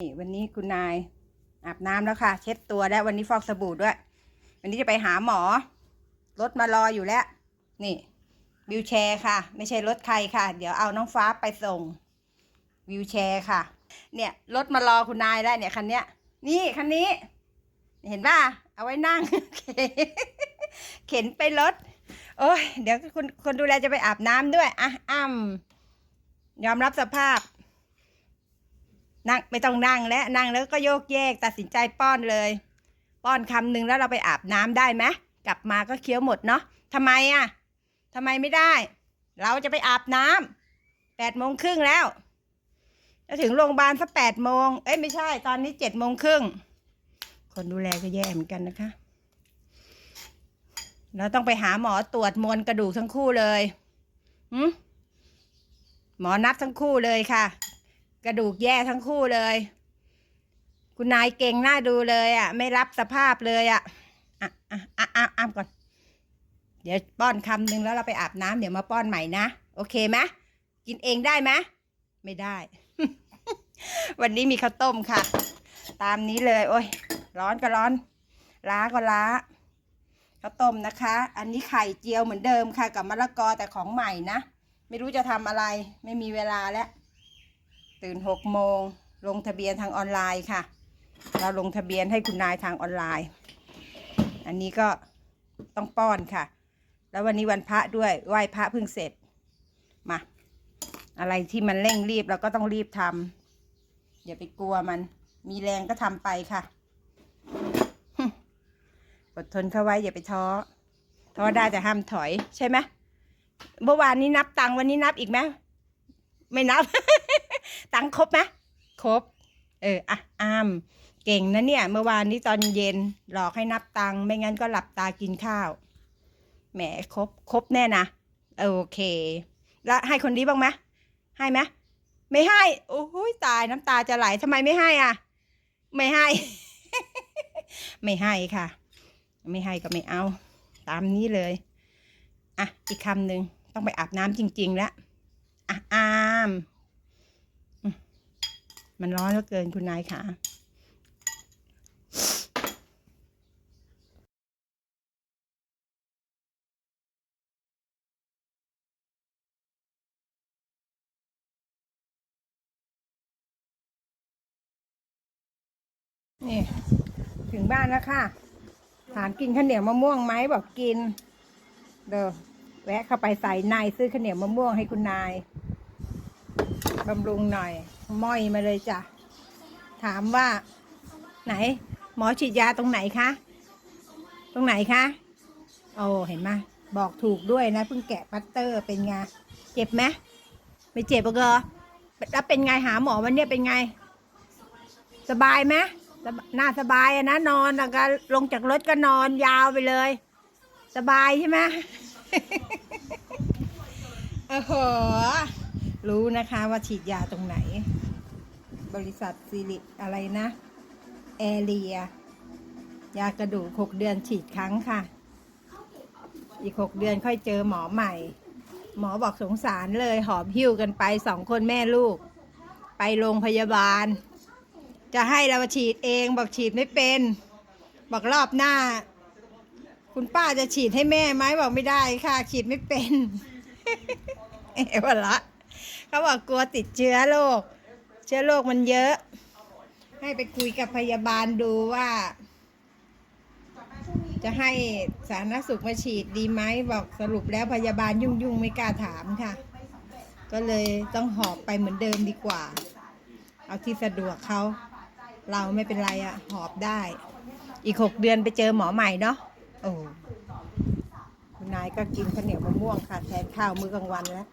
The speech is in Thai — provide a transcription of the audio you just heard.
นี่วันนี้คุณนายอาบน้ำแล้วค่ะ เช็ดตัวแล้ววันนี้ฟอกสบู่ด้วย วันนี้จะไปหาหมอ รถมารออยู่แล้ว นี่วิวแชร์ค่ะ ไม่ใช่รถใครค่ะ เดี๋ยวเอาน้องฟ้าไปส่งวิวแชร์ค่ะ เนี่ยรถมารอคุณนายแล้วเนี่ยคันเนี้ย นี่คันนี้ เห็นป่ะเอาไว้นั่ง เข็นไปรถโอ้ยเดี๋ยวคุณคนดูแลจะไปอาบน้ำด้วยอะอ้ำยอมรับสภาพ นั่งไม่ต้องนั่งแล้วนั่งแล้วก็โยกแยกตัดสินใจป้อนเลย ป้อนคำหนึ่งแล้วเราไปอาบน้ำได้ไหมกลับมาก็เคี้ยวหมดเนาะทำไมอะทำไมไม่ได้ เราจะไปอาบน้ำแปดโมงครึ่งแล้ว จะถึงโรงพยาบาลสักแปดโมงเอ้ยไม่ใช่ ตอนนี้เจ็ดโมงครึ่งคนดูแลก็แย่เหมือนกันนะคะเราต้องไปหาหมอตรวจมวลกระดูกทั้งคู่เลยหืมหมอนัดทั้งคู่เลยค่ะ กระดูกแย่ทั้งคู่เลย คุณนายเก่งน่าดูเลยอะ ไม่รับสภาพเลยอะอะอะอะอะอ้ามก่อน เดี๋ยวป้อนคำหนึ่งแล้วเราไปอาบน้ำเดี๋ยวมาป้อนใหม่นะ โอเคไหมกินเองได้ไหมไม่ได้ วันนี้มีข้าวต้มค่ะ ตามนี้เลย โอ้ย ร้อนก็ร้อน ล้าก็ล้าข้าวต้มนะคะ อันนี้ไข่เจียวเหมือนเดิมค่ะ กับมะละกอแต่ของใหม่นะ ไม่รู้จะทำอะไร ไม่มีเวลาแล้ว ตื่นหกโมงลงทะเบียนทางออนไลน์ค่ะ เราลงทะเบียนให้คุณนายทางออนไลน์ อันนี้ก็ต้องป้อนค่ะ แล้ววันนี้วันพระด้วยไหว้พระเพิ่งเสร็จมาอะไรที่มันเร่งรีบเราก็ต้องรีบทำอย่าไปกลัวมัน มีแรงก็ทำไปค่ะอดทนเข้าไว้อย่าไปท้อท้อได้แต่ห้ามถอยใช่ไหมเมื่อวานนี้นับตังวันนี้นับอีกไหมไม่นับ ตังค์ครบไหมครบ เอออะอามเก่งนะเนี่ย เมื่อวานนี้ตอนเย็นหลอกให้นับตังค์ไม่งั้นก็หลับตากินข้าวแหมครบครบแน่นะโอเค แล้วให้คนนี้บ้างไหมให้ไหมไม่ให้ โอ้โหตายน้ำตาจะไหลทำไมไม่ให้อะ ไม่ให้ ไม่ให้ค่ะ ไม่ให้ก็ไม่เอา ตามนี้เลยอะอีกคำหนึ่งต้องไปอาบน้ำจริง ๆ แล้วอะอามอืม มันร้อนเหลือเกินคุณนายค่ะนี่ถึงบ้านแล้วค่ะ ถามกินข้าวเหนียวมะม่วงไหมบอกกิน เด้อแวะเข้าไปใส่ในซื้อข้าวเหนียวมะม่วงให้คุณนาย บำรุงหน่อยม้อยมาเลยจ้ะ ถามว่า ไหน หมอฉีดยาตรงไหนคะ ตรงไหนคะ โอ้เห็นไหมบอกถูกด้วยนะเพิ่งแกะปัตเตอร์เป็นไงเจ็บไหมไม่เจ็บปะเกอแล้วเป็นไงหาหมอวันนี้เป็นไง สบายไหมสบน่าสบายนะนอนแล้วก็ลงจากรถก็นอนยาวไปเลย สบายใช่ไหมโอ้โห รู้นะคะว่าฉีดยาตรงไหน บริษัทซิริอะไรนะ แอเรีย ยากระดูกหกเดือนฉีดครั้งค่ะ อีกหกเดือนค่อยเจอหมอใหม่ หมอบอกสงสารเลยหอบหิ้วกันไปสองคนแม่ลูก ไปโรงพยาบาล จะให้เราฉีดเองบอกฉีดไม่เป็น บอกรอบหน้า คุณป้าจะฉีดให้แม่ไหมบอกไม่ได้ค่ะ ฉีดไม่เป็น เอวะละ เขาบอกกลัวติดเชื้อโรคเชื้อโรคมันเยอะ ให้ไปคุยกับพยาบาลดูว่า จะให้สาธารณสุขมาฉีดดีไหมบอกสรุปแล้วพยาบาลยุ่งยุ่งไม่กล้าถามค่ะ ก็เลยต้องหอบไปเหมือนเดิมดีกว่า เอาที่สะดวกเขาเราไม่เป็นไรอะหอบได้ อีกหกเดือนไปเจอหมอใหม่เนาะโอ้คุณนายก็กินข้าวเหนียวมะม่วงค่ะแทนข้าวมื้อกลางวันแล้ว